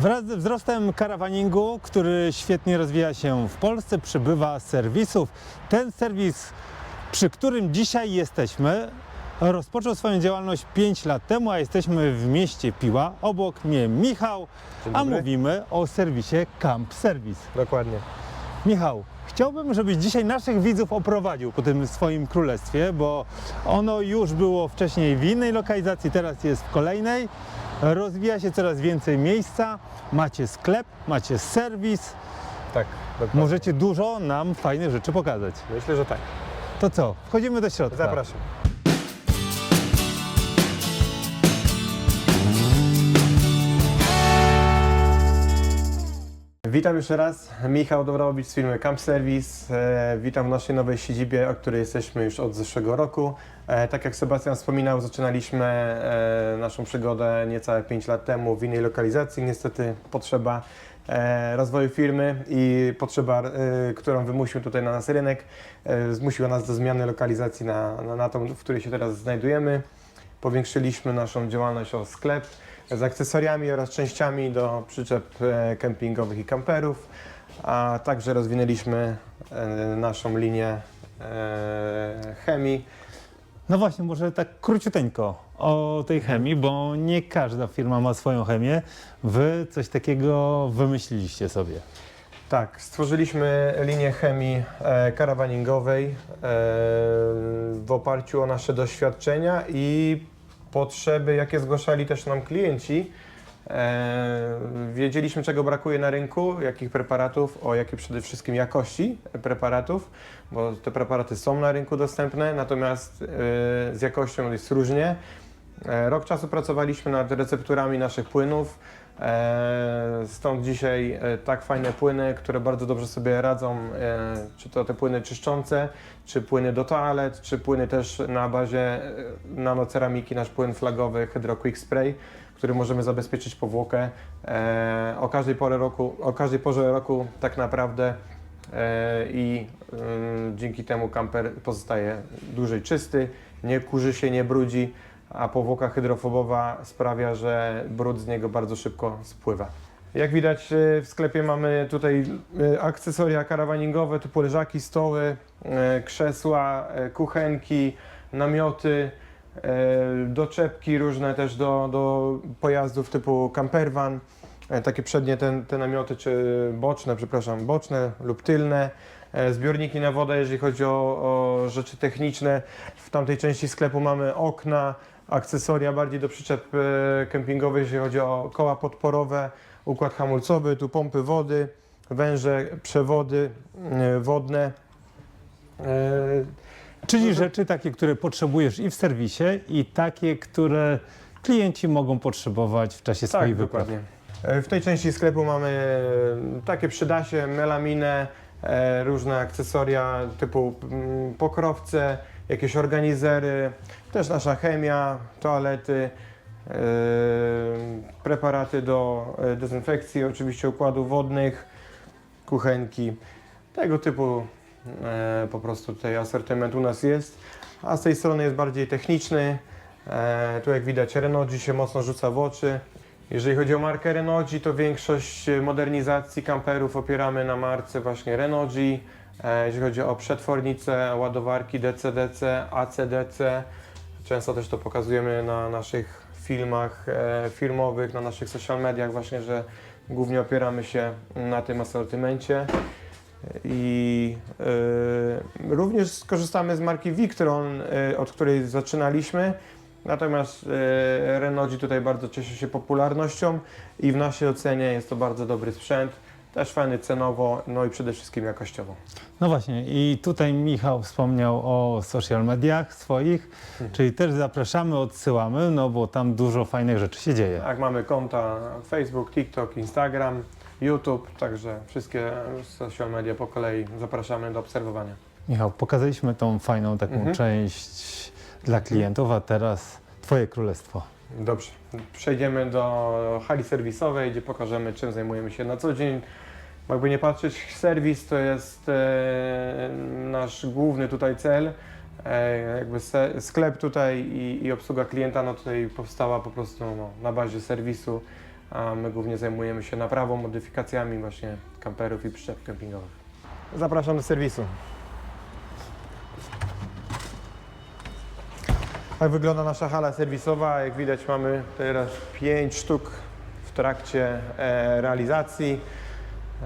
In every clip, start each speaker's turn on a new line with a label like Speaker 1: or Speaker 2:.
Speaker 1: Wraz ze wzrostem karawaningu, który świetnie rozwija się w Polsce, przybywa serwisów. Ten serwis, przy którym dzisiaj jesteśmy, rozpoczął swoją działalność 5 lat temu, a jesteśmy w mieście Piła. Obok mnie Michał, a mówimy o serwisie Camp Service.
Speaker 2: Dokładnie.
Speaker 1: Michał, chciałbym, żebyś dzisiaj naszych widzów oprowadził po tym swoim królestwie, bo ono już było wcześniej w innej lokalizacji, teraz jest w kolejnej. Rozwija się coraz więcej miejsca. Macie sklep, macie serwis.
Speaker 2: Tak, dokładnie.
Speaker 1: Możecie dużo nam fajnych rzeczy pokazać.
Speaker 2: Myślę, że tak.
Speaker 1: To co? Wchodzimy do środka.
Speaker 2: Zapraszam. Witam jeszcze raz. Michał Dobrowicz z firmy Camp Service. E, witam w naszej nowej siedzibie, o której jesteśmy już od zeszłego roku. E, tak jak Sebastian wspominał, zaczynaliśmy e, naszą przygodę niecałe 5 lat temu w innej lokalizacji. Niestety potrzeba rozwoju firmy i potrzeba, którą wymusił tutaj na nas rynek, zmusiła nas do zmiany lokalizacji na, na, na tą, w której się teraz znajdujemy. Powiększyliśmy naszą działalność o sklep z akcesoriami oraz częściami do przyczep e, kempingowych i kamperów, a także rozwinęliśmy e, naszą linię e, chemii.
Speaker 1: No właśnie, może tak króciuteńko o tej chemii, bo nie każda firma ma swoją chemię. Wy coś takiego wymyśliliście sobie.
Speaker 2: Tak, stworzyliśmy linię chemii e, karawaningowej e, w oparciu o nasze doświadczenia i potrzeby, jakie zgłaszali też nam klienci. E, wiedzieliśmy, czego brakuje na rynku, jakich preparatów, o jakiej przede wszystkim jakości preparatów, bo te preparaty są na rynku dostępne, natomiast e, z jakością jest różnie. E, Rok czasu pracowaliśmy nad recepturami naszych płynów. E, Stąd dzisiaj e, tak fajne płyny, które bardzo dobrze sobie radzą, e, czy to te płyny czyszczące, czy płyny do toalet, czy płyny też na bazie nanoceramiki, nasz płyn flagowy Hydro Quick Spray, który możemy zabezpieczyć powłokę. O każdej porze roku, o każdej porze roku tak naprawdę i mm, dzięki temu kamper pozostaje dłużej czysty, nie kurzy się, nie brudzi, a powłoka hydrofobowa sprawia, że brud z niego bardzo szybko spływa. Jak widać e, w sklepie mamy tutaj e, akcesoria karawaningowe typu leżaki, stoły, e, krzesła, kuchenki, namioty, doczepki różne też do, do pojazdów typu campervan, takie przednie te, te namioty, czy boczne, przepraszam, boczne lub tylne, zbiorniki na wodę, jeżeli chodzi o, o rzeczy techniczne. W tamtej części sklepu mamy okna, akcesoria bardziej do przyczep e, kempingowych, jeżeli chodzi o koła podporowe, układ hamulcowy, tu pompy wody, węże, przewody e, wodne. E,
Speaker 1: Czyli rzeczy takie, które potrzebujesz i w serwisie, i takie, które klienci mogą potrzebować w czasie swoich wypraw.
Speaker 2: dokładnie. E, W tej części sklepu mamy takie przydasie, melaminę, różne akcesoria typu mm, pokrowce, jakieś organizery, też nasza chemia, toalety, e, preparaty do e, dezynfekcji, oczywiście układów wodnych, kuchenki. Tego typu e, po prostu tutaj asortyment u nas jest, a z tej strony jest bardziej techniczny. Tu jak widać Renogi się mocno rzuca w oczy. Jeżeli chodzi o markę Renogi, to większość modernizacji kamperów opieramy na marce właśnie. E, jeżeli chodzi o przetwornice, ładowarki DC-DC, AC-DC, często też to pokazujemy na naszych filmach e, filmowych, na naszych social mediach właśnie, że głównie opieramy się na tym asortymencie. I e, również skorzystamy z marki Victron, e, od której zaczynaliśmy. Natomiast e, Renogi tutaj bardzo cieszy się popularnością i w naszej ocenie jest to bardzo dobry sprzęt. Też fajny cenowo, no i przede wszystkim jakościowo.
Speaker 1: No właśnie, i tutaj Michał wspomniał o social mediach swoich, czyli też zapraszamy, odsyłamy, no bo tam dużo fajnych rzeczy się dzieje.
Speaker 2: Tak, mamy konta Facebook, TikTok, Instagram, YouTube, także wszystkie social media po kolei zapraszamy do obserwowania.
Speaker 1: Michał, pokazaliśmy tą fajną taką
Speaker 2: Mhm.
Speaker 1: część dla klientów, a teraz Twoje królestwo.
Speaker 2: Dobrze, przejdziemy do hali serwisowej, gdzie pokażemy, czym zajmujemy się na co dzień. Jakby nie patrzeć, serwis to jest e, nasz główny tutaj cel. E, jakby se, sklep tutaj i, i obsługa klienta no tutaj powstała po prostu no, na bazie serwisu a my głównie zajmujemy się naprawą, modyfikacjami właśnie kamperów i przyczep kempingowych. Zapraszam do serwisu. Tak wygląda nasza hala serwisowa. Jak widać mamy teraz 5 sztuk w trakcie e, realizacji.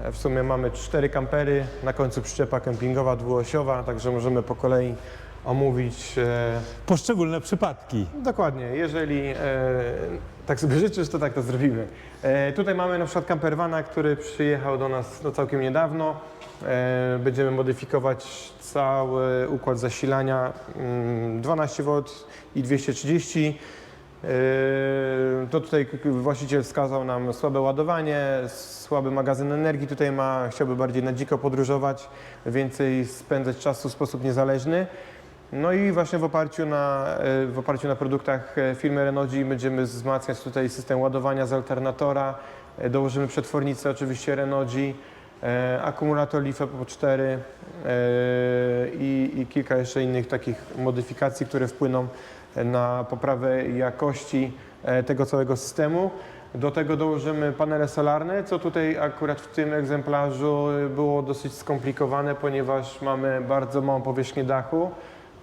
Speaker 2: E, W sumie mamy cztery kampery, na końcu przyczepa kempingowa dwuosiowa, także możemy po kolei omówić e,
Speaker 1: Poszczególne przypadki.
Speaker 2: Dokładnie, jeżeli tak sobie życzysz, to tak to zrobimy. E, tutaj mamy na przykład campervana, który przyjechał do nas no, całkiem niedawno. E, będziemy modyfikować cały układ zasilania mm, 12 V i 230. E, To tutaj właściciel wskazał nam słabe ładowanie, słaby magazyn energii tutaj ma, chciałby bardziej na dziko podróżować, więcej spędzać czasu w sposób niezależny. No i właśnie w oparciu na, e, w oparciu na produktach e, firmy Renodzi będziemy wzmacniać tutaj system ładowania z alternatora, e, dołożymy przetwornicę oczywiście Renodzi, e, akumulator LiFePO 4 e, i, i kilka jeszcze innych takich modyfikacji, które wpłyną na poprawę jakości tego całego systemu. Do tego dołożymy panele solarne, co tutaj akurat w tym egzemplarzu było dosyć skomplikowane, ponieważ mamy bardzo małą powierzchnię dachu.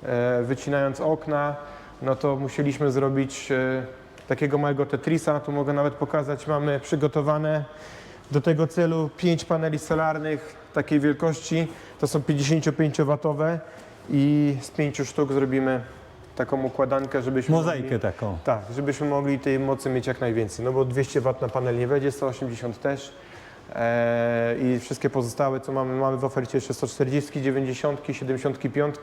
Speaker 2: E, Wycinając okna, no to musieliśmy zrobić e, takiego małego Tetrisa. Tu mogę nawet pokazać, mamy przygotowane do tego celu 5 paneli solarnych takiej wielkości. To są 55-watowe i z 5 sztuk zrobimy taką układankę, żebyśmy
Speaker 1: Mozaikę
Speaker 2: mogli,
Speaker 1: taką.
Speaker 2: tak, żebyśmy mogli tej mocy mieć jak najwięcej. No bo 200 W na panel nie wejdzie, 180 też. E, I wszystkie pozostałe, co mamy, mamy w ofercie jeszcze 140, 90, 75.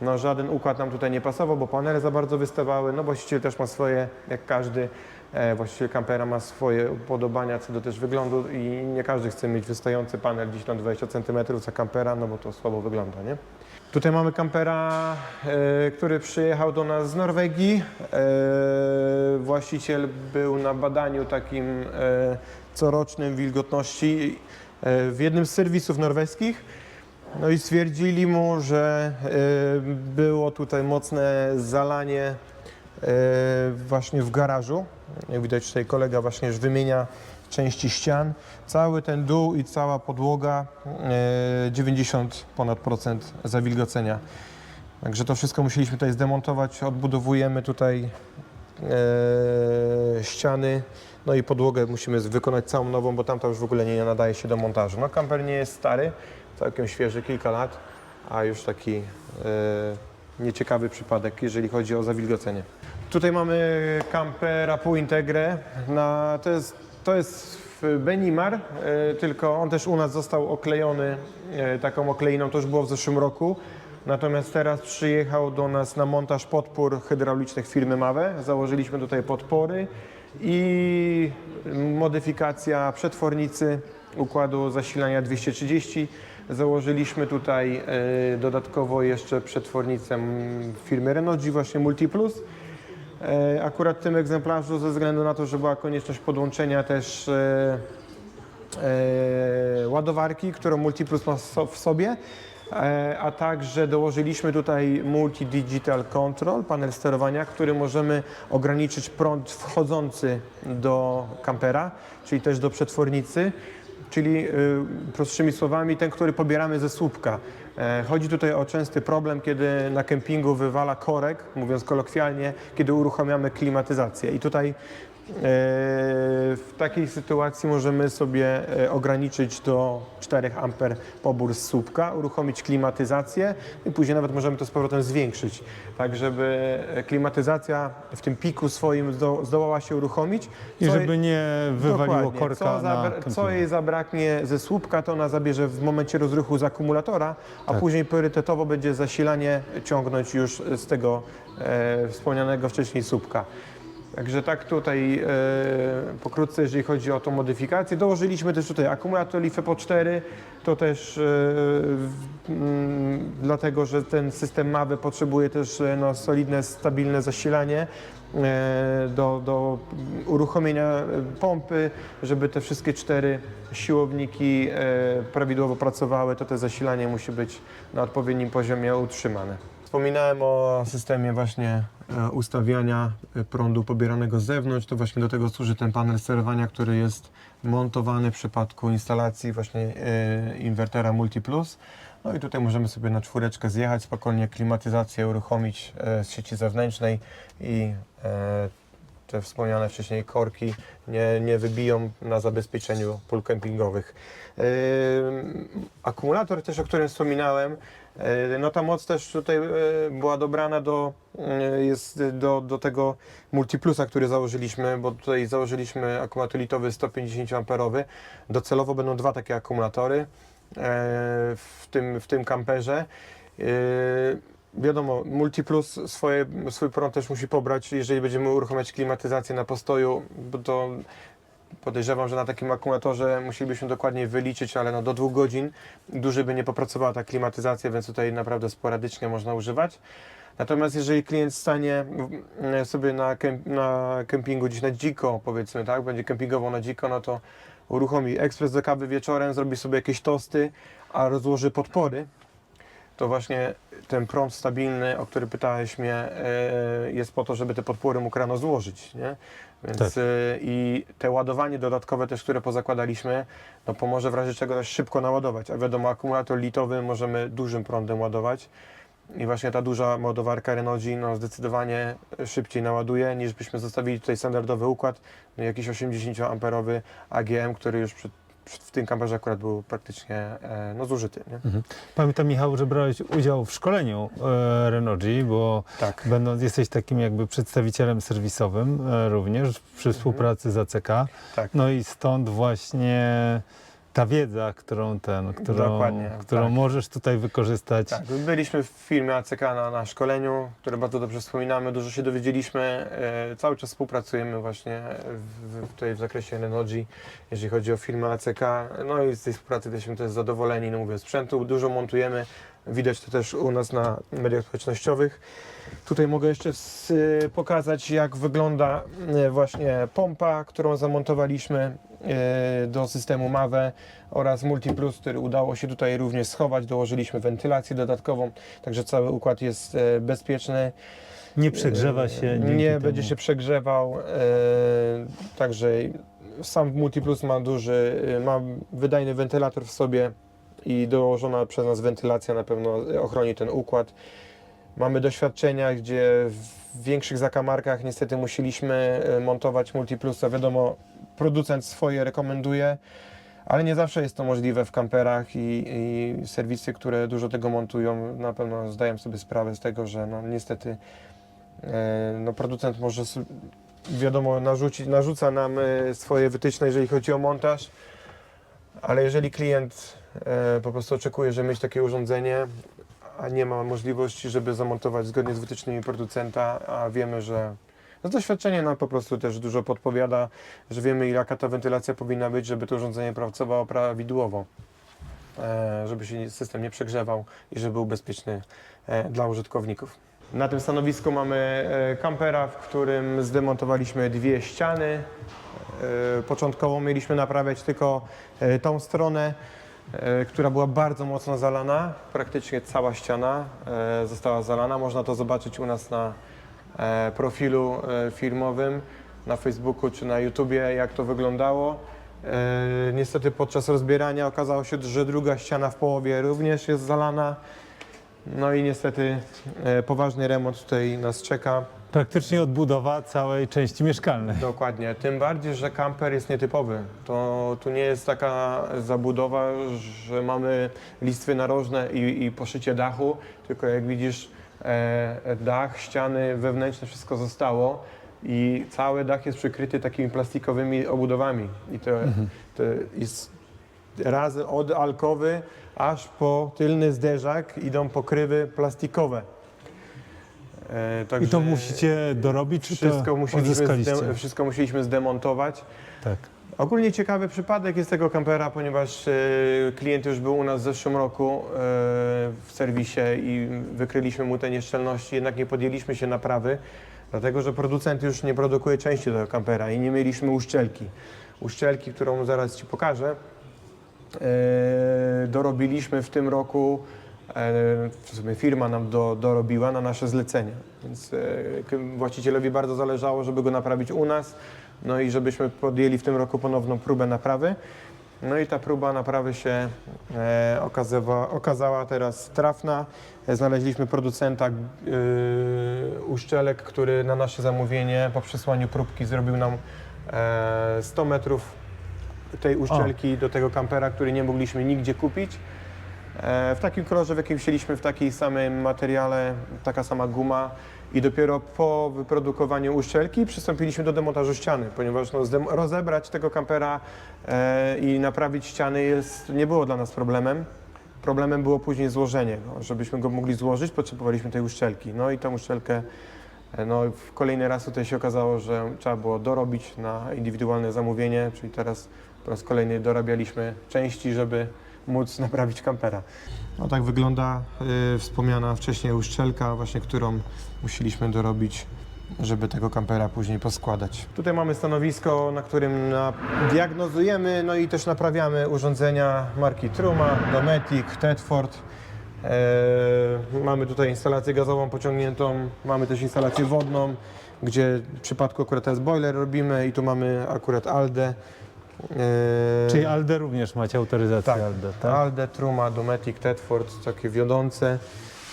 Speaker 2: No żaden układ nam tutaj nie pasował, bo panele za bardzo wystawały. No właściciel też ma swoje, jak każdy e, właściciel kampera ma swoje upodobania co do też wyglądu i nie każdy chce mieć wystający panel gdzieś tam 20 cm za kampera, no bo to słabo wygląda, nie? Tutaj mamy kampera, e, który przyjechał do nas z Norwegii. Właściciel był na badaniu takim corocznym wilgotności e, w jednym z serwisów norweskich. No i stwierdzili mu, że e, było tutaj mocne zalanie e, właśnie w garażu. Jak widać tutaj kolega właśnie już wymienia części ścian. Cały ten dół i cała podłoga e, 90 ponad procent zawilgocenia. Także to wszystko musieliśmy tutaj zdemontować. Odbudowujemy tutaj ściany, no i podłogę musimy wykonać całą nową, bo tamta już w ogóle nie nadaje się do montażu. No kamper nie jest stary, całkiem świeży, kilka lat, a już taki e, nieciekawy przypadek, jeżeli chodzi o zawilgocenie. Tutaj mamy kampera pół Integre. To, jest, to jest Benimar, e, tylko on też u nas został oklejony e, taką okleiną, to już było w zeszłym roku. Natomiast teraz przyjechał do nas na montaż podpór hydraulicznych firmy Mawe. Założyliśmy tutaj podpory i modyfikacja przetwornicy układu zasilania 230. Założyliśmy tutaj e, dodatkowo jeszcze przetwornicę firmy Renodzi, właśnie Multiplus. E, Akurat w tym egzemplarzu, ze względu na to, że była konieczność podłączenia też e, ładowarki, którą Multiplus ma w sobie, a także dołożyliśmy tutaj Multi Digital Control, panel sterowania, który możemy ograniczyć prąd wchodzący do kampera, czyli też do przetwornicy. Czyli y, prostszymi słowami ten, który pobieramy ze słupka. E, Chodzi tutaj o częsty problem, kiedy na kempingu wywala korek, mówiąc kolokwialnie, kiedy uruchamiamy klimatyzację. I tutaj e, w takiej sytuacji możemy sobie e, ograniczyć do 4 A pobór z słupka, uruchomić klimatyzację i później nawet możemy to z powrotem zwiększyć, tak żeby klimatyzacja w tym piku swoim zdo- zdołała się uruchomić.
Speaker 1: I żeby nie wywaliło korka
Speaker 2: co,
Speaker 1: na
Speaker 2: co jej zabraknie ze słupka, to ona zabierze w momencie rozruchu z akumulatora, a
Speaker 1: Tak.
Speaker 2: później priorytetowo będzie zasilanie ciągnąć już z tego e, wspomnianego wcześniej słupka. Także tak tutaj e, pokrótce, jeżeli chodzi o tą modyfikację. Dołożyliśmy też tutaj akumulator LiFePO 4, to też e, mm, dlatego, że ten system MAWE potrzebuje też e, no, solidne, stabilne zasilanie do, do uruchomienia pompy, żeby te wszystkie cztery siłowniki prawidłowo pracowały, to te zasilanie musi być na odpowiednim poziomie utrzymane. Wspominałem o systemie właśnie e, ustawiania e, prądu pobieranego z zewnątrz. To właśnie do tego służy ten panel sterowania, który jest montowany w przypadku instalacji właśnie e, inwertera Multiplus. No i tutaj możemy sobie na czwóreczkę zjechać, spokojnie klimatyzację uruchomić z sieci zewnętrznej i te wspomniane wcześniej korki nie, nie wybiją na zabezpieczeniu pól kempingowych. Akumulator też, o którym wspominałem, no ta moc też tutaj yy, była dobrana do, yy, jest do, do tego Multiplusa, który założyliśmy, bo tutaj założyliśmy akumulator litowy 150 amperowy. Docelowo będą dwa takie akumulatory w tym, w tym kamperze. Wiadomo, Multiplus swoje, swój prąd też musi pobrać, jeżeli będziemy uruchamiać klimatyzację na postoju, bo to podejrzewam, że na takim akumulatorze musielibyśmy dokładniej wyliczyć, ale no do dwóch godzin dłużej by nie popracowała ta klimatyzacja, więc tutaj naprawdę sporadycznie można używać. Natomiast jeżeli klient stanie mm, sobie na, kemp, na kempingu gdzieś na dziko, powiedzmy, tak, będzie kempingował na dziko, no to uruchomi ekspres do kawy wieczorem, zrobi sobie jakieś tosty, a rozłoży podpory, to właśnie ten prąd stabilny, o który pytałeś mnie, e, jest po to, żeby te podpory mógł rano złożyć, nie? Więc
Speaker 1: Tak.
Speaker 2: e, i te ładowanie dodatkowe też, które pozakładaliśmy, no pomoże w razie czego też szybko naładować. A wiadomo, akumulator litowy możemy dużym prądem ładować. I właśnie ta duża ładowarka Renogy no, zdecydowanie szybciej naładuje niż byśmy zostawili tutaj standardowy układ, no, jakiś 80-amperowy AGM, który już przy, w tym kamperze akurat był praktycznie e, no, zużyty. Nie?
Speaker 1: Pamiętam, Michał, że brałeś udział w szkoleniu e, Renogy, bo
Speaker 2: Tak.
Speaker 1: będąc, jesteś takim jakby przedstawicielem serwisowym e, również przy współpracy z ACK.
Speaker 2: Tak.
Speaker 1: No i stąd właśnie ta wiedza, którą ten, którą, którą
Speaker 2: tak.
Speaker 1: możesz tutaj wykorzystać.
Speaker 2: Tak, byliśmy w firmie ACK na, na szkoleniu, które bardzo dobrze wspominamy, dużo się dowiedzieliśmy, e, cały czas współpracujemy właśnie w, w, tutaj w zakresie Renogy, jeżeli chodzi o firmę ACK, no i z tej współpracy jesteśmy też zadowoleni, no mówię, sprzętu dużo montujemy, widać to też u nas na mediach społecznościowych. Tutaj mogę jeszcze s- pokazać, jak wygląda e, właśnie pompa, którą zamontowaliśmy e, do systemu MAWE oraz Multiplus, który udało się tutaj również schować. Dołożyliśmy wentylację dodatkową, także cały układ jest bezpieczny.
Speaker 1: Nie przegrzewa się.
Speaker 2: Nie
Speaker 1: temu.
Speaker 2: będzie się przegrzewał. Także sam Multiplus ma duży, ma wydajny wentylator w sobie i dołożona przez nas wentylacja na pewno ochroni ten układ. Mamy doświadczenia, gdzie w większych zakamarkach niestety musieliśmy e, montować Multiplusa. Wiadomo, producent swoje rekomenduje, ale nie zawsze jest to możliwe w kamperach i, i serwisy, które dużo tego montują, na pewno zdają sobie sprawę z tego, że no, niestety e, no, producent może, wiadomo, narzucić, narzuca nam e, swoje wytyczne, jeżeli chodzi o montaż, ale jeżeli klient po prostu oczekuje, że mieć takie urządzenie, a nie ma możliwości, żeby zamontować zgodnie z wytycznymi producenta, a wiemy, że no, doświadczenie nam po prostu też dużo podpowiada, że wiemy, jaka ta wentylacja powinna być, żeby to urządzenie pracowało prawidłowo, e, żeby się system nie przegrzewał i żeby był bezpieczny e, dla użytkowników. Na tym stanowisku mamy e, kampera, w którym zdemontowaliśmy dwie ściany. E, Początkowo mieliśmy naprawiać tylko e, tą stronę, e, która była bardzo mocno zalana. Praktycznie cała ściana e, została zalana. Można to zobaczyć u nas na e, profilu e, firmowym, na Facebooku czy na YouTubie, jak to wyglądało. E, Niestety podczas rozbierania okazało się, że druga ściana w połowie również jest zalana. No i niestety e, poważny remont tutaj nas czeka.
Speaker 1: Praktycznie odbudowa całej części mieszkalnej.
Speaker 2: Dokładnie, tym bardziej, że kamper jest nietypowy. To tu nie jest taka zabudowa, że mamy listwy narożne i, i poszycie dachu, tylko jak widzisz e, dach, ściany wewnętrzne, wszystko zostało i cały dach jest przykryty takimi plastikowymi obudowami. I to, to jest razem od alkowy aż po tylny zderzak idą pokrywy plastikowe. E,
Speaker 1: I
Speaker 2: także-
Speaker 1: to musicie dorobić, czy
Speaker 2: wszystko
Speaker 1: to
Speaker 2: musieliśmy,
Speaker 1: odzyskaliście?
Speaker 2: zde- wszystko musieliśmy zdemontować.
Speaker 1: Tak.
Speaker 2: Ogólnie ciekawy przypadek jest tego kampera, ponieważ e, klient już był u nas w zeszłym roku e, w serwisie i wykryliśmy mu te nieszczelności, jednak nie podjęliśmy się naprawy, dlatego że producent już nie produkuje części tego kampera i nie mieliśmy uszczelki. Uszczelki, którą zaraz Ci pokażę, e, dorobiliśmy w tym roku w sumie firma nam do, dorobiła na nasze zlecenie. Więc e, właścicielowi bardzo zależało, żeby go naprawić u nas, no i żebyśmy podjęli w tym roku ponowną próbę naprawy. No i ta próba naprawy się e, okazała teraz trafna. E, Znaleźliśmy producenta e, uszczelek, który na nasze zamówienie po przesłaniu próbki zrobił nam e, 100 metrów tej uszczelki do tego kampera, który nie mogliśmy nigdzie kupić. E, w takim kolorze, w jakim chcieliśmy, w takiej samym materiale, taka sama guma i dopiero po wyprodukowaniu uszczelki przystąpiliśmy do demontażu ściany, ponieważ no, rozebrać tego kampera e, i naprawić ściany jest, nie było dla nas problemem. Problemem było później złożenie go. Żebyśmy go mogli złożyć, potrzebowaliśmy tej uszczelki. No i tą uszczelkę e, no, w kolejny raz tutaj się okazało, że trzeba było dorobić na indywidualne zamówienie, czyli teraz po raz kolejny dorabialiśmy części, żeby móc naprawić kampera. No tak wygląda y, wspomniana wcześniej uszczelka, właśnie którą musieliśmy dorobić, żeby tego kampera później poskładać. Tutaj mamy stanowisko, na którym na, diagnozujemy, no i też naprawiamy urządzenia marki Truma, Dometic, Tedford. E, mamy tutaj instalację gazową pociągniętą, mamy też instalację wodną, gdzie w przypadku akurat teraz boiler robimy i tu mamy akurat Aldę. E,
Speaker 1: Czyli ALDE również macie autoryzację
Speaker 2: tak,
Speaker 1: ALDE, tak?
Speaker 2: Alde, Truma, Dometic, Tedford, takie wiodące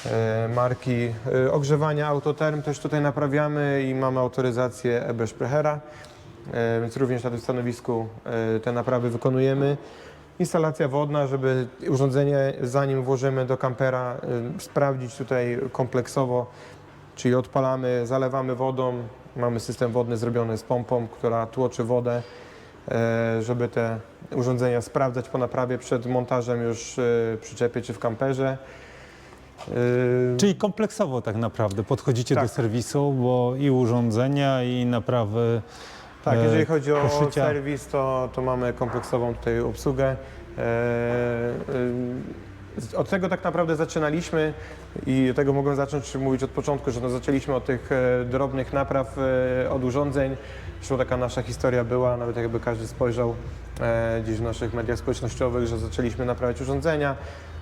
Speaker 2: e, marki. E, ogrzewania Autoterm też tutaj naprawiamy i mamy autoryzację EB Sprechera, więc również na tym stanowisku te naprawy wykonujemy. Instalacja wodna, żeby urządzenie zanim włożymy do kampera sprawdzić tutaj kompleksowo, czyli odpalamy, zalewamy wodą, mamy system wodny zrobiony z pompą, która tłoczy wodę żeby te urządzenia sprawdzać po naprawie przed montażem już e, w przyczepie czy w kamperze. E,
Speaker 1: Czyli kompleksowo tak naprawdę podchodzicie
Speaker 2: Tak.
Speaker 1: do serwisu, bo i urządzenia, i naprawy.
Speaker 2: Tak,
Speaker 1: e,
Speaker 2: jeżeli chodzi o
Speaker 1: poszycia.
Speaker 2: serwis, to, to mamy kompleksową tutaj obsługę. Od tego tak naprawdę zaczynaliśmy i tego mogłem zacząć mówić od początku, że no zaczęliśmy od tych e, drobnych napraw e, od urządzeń. Zresztą taka nasza historia była, nawet jakby każdy spojrzał e, gdzieś w naszych mediach społecznościowych, że zaczęliśmy naprawiać urządzenia.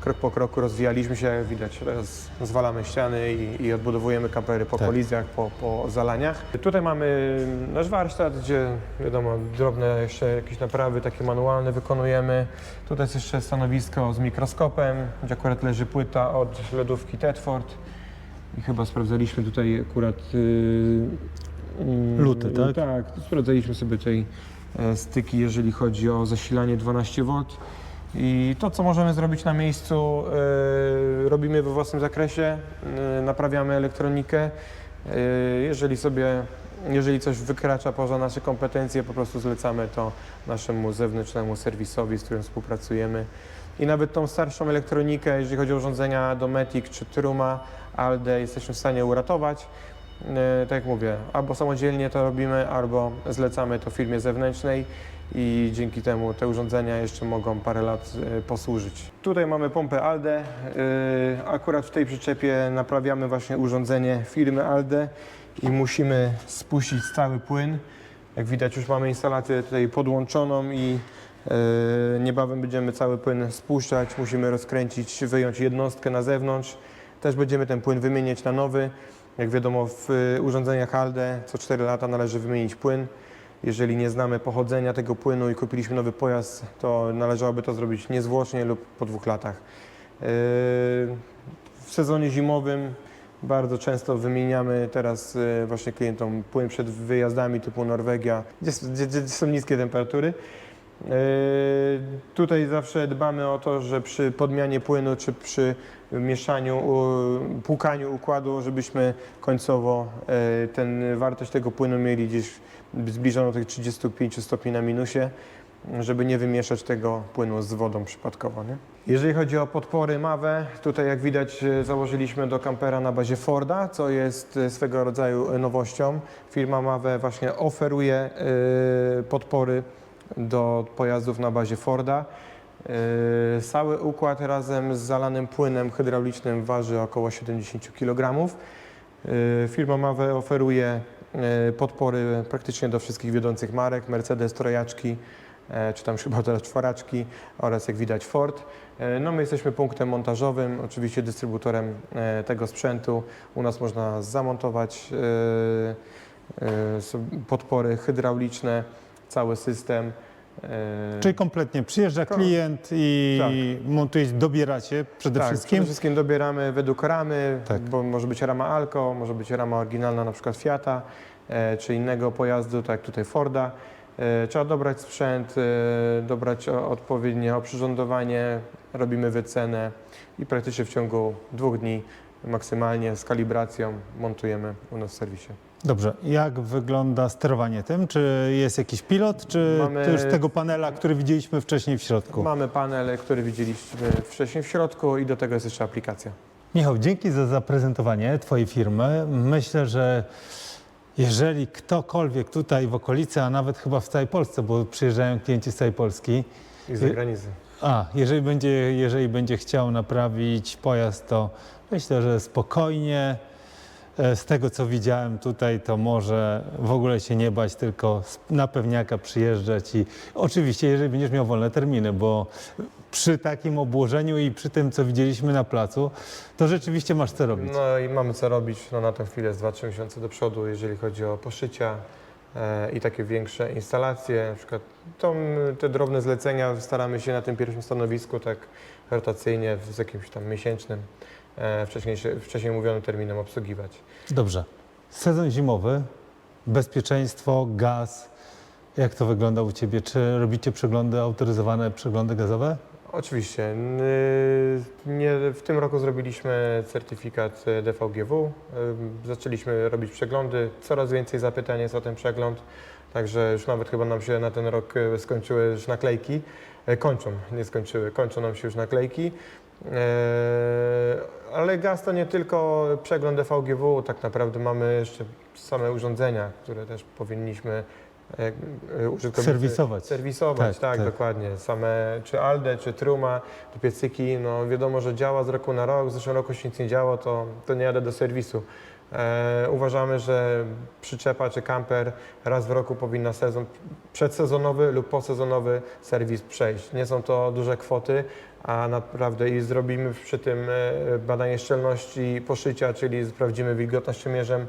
Speaker 2: Krok po kroku rozwijaliśmy się, jak widać teraz zwalamy ściany i, i odbudowujemy kampery po
Speaker 1: Tak.
Speaker 2: kolizjach, po, po zalaniach. Tutaj mamy nasz warsztat, gdzie wiadomo drobne jeszcze jakieś naprawy takie manualne wykonujemy. Tutaj jest jeszcze stanowisko z mikroskopem, gdzie akurat leży płyta od lodówki Tedford. I chyba sprawdzaliśmy tutaj akurat yy, mm,
Speaker 1: Luty, tak?
Speaker 2: Tak, sprawdzaliśmy sobie tutaj e, styki, jeżeli chodzi o zasilanie 12V. I to, co możemy zrobić na miejscu, e, robimy we własnym zakresie, e, naprawiamy elektronikę. E, jeżeli sobie, jeżeli coś wykracza poza nasze kompetencje, po prostu zlecamy to naszemu zewnętrznemu serwisowi, z którym współpracujemy. I nawet tą starszą elektronikę, jeżeli chodzi o urządzenia Dometic czy Truma, Alde, jesteśmy w stanie uratować. Tak jak mówię, albo samodzielnie to robimy, albo zlecamy to firmie zewnętrznej i dzięki temu te urządzenia jeszcze mogą parę lat e, posłużyć. Tutaj mamy pompę Alde. E, Akurat w tej przyczepie naprawiamy właśnie urządzenie firmy Alde i musimy spuścić cały płyn. Jak widać już mamy instalację tutaj podłączoną i e, niebawem będziemy cały płyn spuszczać. Musimy rozkręcić, wyjąć jednostkę na zewnątrz. Też będziemy ten płyn wymieniać na nowy. Jak wiadomo, w urządzeniach ALDE co 4 lata należy wymienić płyn. Jeżeli nie znamy pochodzenia tego płynu i kupiliśmy nowy pojazd, to należałoby to zrobić niezwłocznie lub po dwóch latach. Yy, W sezonie zimowym bardzo często wymieniamy teraz y, właśnie klientom płyn przed wyjazdami typu Norwegia, gdzie, gdzie, gdzie są niskie temperatury. Yy, Tutaj zawsze dbamy o to, że przy podmianie płynu czy przy mieszaniu, płukaniu układu, żebyśmy końcowo e, ten wartość tego płynu mieli gdzieś zbliżoną do tych 35 stopni na minusie, żeby nie wymieszać tego płynu z wodą przypadkowo. Nie? Jeżeli chodzi o podpory MAWE, tutaj jak widać e, założyliśmy do kampera na bazie Forda, co jest e, swego rodzaju nowością. Firma MAWE właśnie oferuje podpory do pojazdów na bazie Forda. Yy, Cały układ razem z zalanym płynem hydraulicznym waży około 70 kg. Yy, Firma Mawe oferuje yy, podpory praktycznie do wszystkich wiodących marek, Mercedes, Trojaczki, czy tam chyba teraz czworaczki oraz jak widać Ford. No my jesteśmy punktem montażowym, oczywiście dystrybutorem tego sprzętu. U nas można zamontować podpory hydrauliczne, cały system. E,
Speaker 1: Czyli kompletnie przyjeżdża
Speaker 2: Ko-
Speaker 1: klient i montuje, dobieracie przede
Speaker 2: tak,
Speaker 1: wszystkim.
Speaker 2: Przede wszystkim dobieramy według ramy,
Speaker 1: Tak.
Speaker 2: bo może być rama Alco, może być rama oryginalna na przykład Fiata e, czy innego pojazdu, tak jak tutaj Forda. E, trzeba dobrać sprzęt, dobrać odpowiednie oprzyrządowanie, robimy wycenę i praktycznie w ciągu dwóch dni maksymalnie z kalibracją montujemy u nas w serwisie.
Speaker 1: Dobrze, jak wygląda sterowanie tym? Czy jest jakiś pilot, czy
Speaker 2: Mamy-
Speaker 1: to już tego panela, który widzieliśmy wcześniej w środku?
Speaker 2: Mamy panel, który widzieliśmy wcześniej w środku i do tego jest jeszcze aplikacja.
Speaker 1: Michał, dzięki za zaprezentowanie Twojej firmy. Myślę, że jeżeli ktokolwiek tutaj w okolicy, a nawet chyba w całej Polsce, bo przyjeżdżają klienci z całej Polski,
Speaker 2: I z zagranicy.
Speaker 1: a jeżeli będzie, jeżeli będzie chciał naprawić pojazd, to myślę, że spokojnie. E, Z tego co widziałem tutaj, to może w ogóle się nie bać, tylko na pewniaka przyjeżdżać i oczywiście, jeżeli będziesz miał wolne terminy, bo przy takim obłożeniu i przy tym, co widzieliśmy na placu, to rzeczywiście masz co robić.
Speaker 2: No i mamy co robić. No, na tę chwilę jest 2-3 miesiące do przodu, jeżeli chodzi o poszycia e, i takie większe instalacje. Na przykład tą, te drobne zlecenia staramy się na tym pierwszym stanowisku tak rotacyjnie z jakimś tam miesięcznym, wcześniej, się- wcześniej mówionym terminem obsługiwać.
Speaker 1: Dobrze. Sezon zimowy, bezpieczeństwo, gaz. Jak to wygląda u Ciebie? Czy robicie przeglądy, autoryzowane przeglądy gazowe?
Speaker 2: Oczywiście. N- Nie, w tym roku zrobiliśmy certyfikat e, DVGW. Ym, Zaczęliśmy robić przeglądy. Coraz więcej zapytań jest o ten przegląd. Także już nawet chyba nam się na ten rok e, skończyły już naklejki. E, Kończą, nie skończyły, kończą nam się już naklejki. E, Ale gaz to nie tylko przegląd DVGW, tak naprawdę mamy jeszcze same urządzenia, które też powinniśmy e, e, użytkownicy
Speaker 1: Serwisować.
Speaker 2: Serwisować,
Speaker 1: Tak,
Speaker 2: tak,
Speaker 1: tak.
Speaker 2: dokładnie. Same czy Alde, czy Truma, te piecyki, no wiadomo, że działa z roku na rok, w zeszłym roku się nic nie działo, to, to nie jadę do serwisu. E, uważamy, że przyczepa czy kamper raz w roku powinna sezon przedsezonowy lub posezonowy serwis przejść. Nie są to duże kwoty, a naprawdę i zrobimy przy tym e, badanie szczelności poszycia, czyli sprawdzimy wilgotnościomierzem,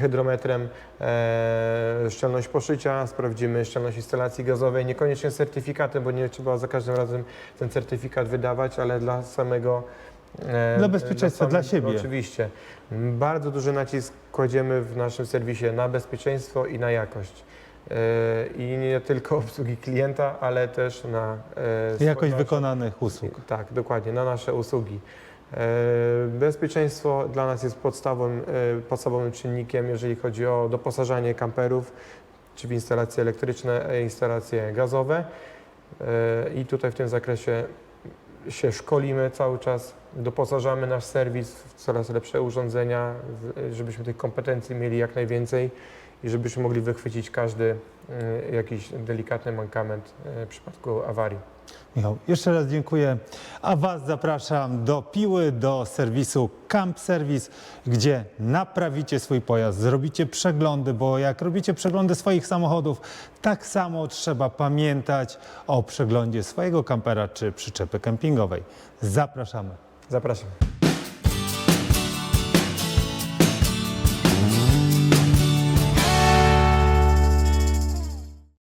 Speaker 2: hydrometrem e, szczelność poszycia, sprawdzimy szczelność instalacji gazowej, niekoniecznie certyfikatem, bo nie trzeba za każdym razem ten certyfikat wydawać, ale dla samego
Speaker 1: Dla bezpieczeństwa, dla siebie.
Speaker 2: Oczywiście. Bardzo duży nacisk kładziemy w naszym serwisie na bezpieczeństwo i na jakość. E, I nie tylko obsługi klienta, ale też na e,
Speaker 1: Jakość
Speaker 2: nasze-
Speaker 1: wykonanych usług.
Speaker 2: tak, dokładnie, na nasze usługi. E, Bezpieczeństwo dla nas jest podstawą, e, podstawowym czynnikiem, jeżeli chodzi o doposażanie kamperów, czy w instalacje elektryczne, e, instalacje gazowe. E, I tutaj w tym zakresie się szkolimy cały czas, doposażamy nasz serwis w coraz lepsze urządzenia, żebyśmy tych kompetencji mieli jak najwięcej i żebyśmy mogli wychwycić każdy e, jakiś delikatny mankament e, w przypadku awarii.
Speaker 1: Michał, jeszcze raz dziękuję. A Was zapraszam do Piły, do serwisu Camp Service, gdzie naprawicie swój pojazd, zrobicie przeglądy, bo jak robicie przeglądy swoich samochodów, tak samo trzeba pamiętać o przeglądzie swojego kampera czy przyczepy kempingowej. Zapraszamy.
Speaker 2: Zapraszam.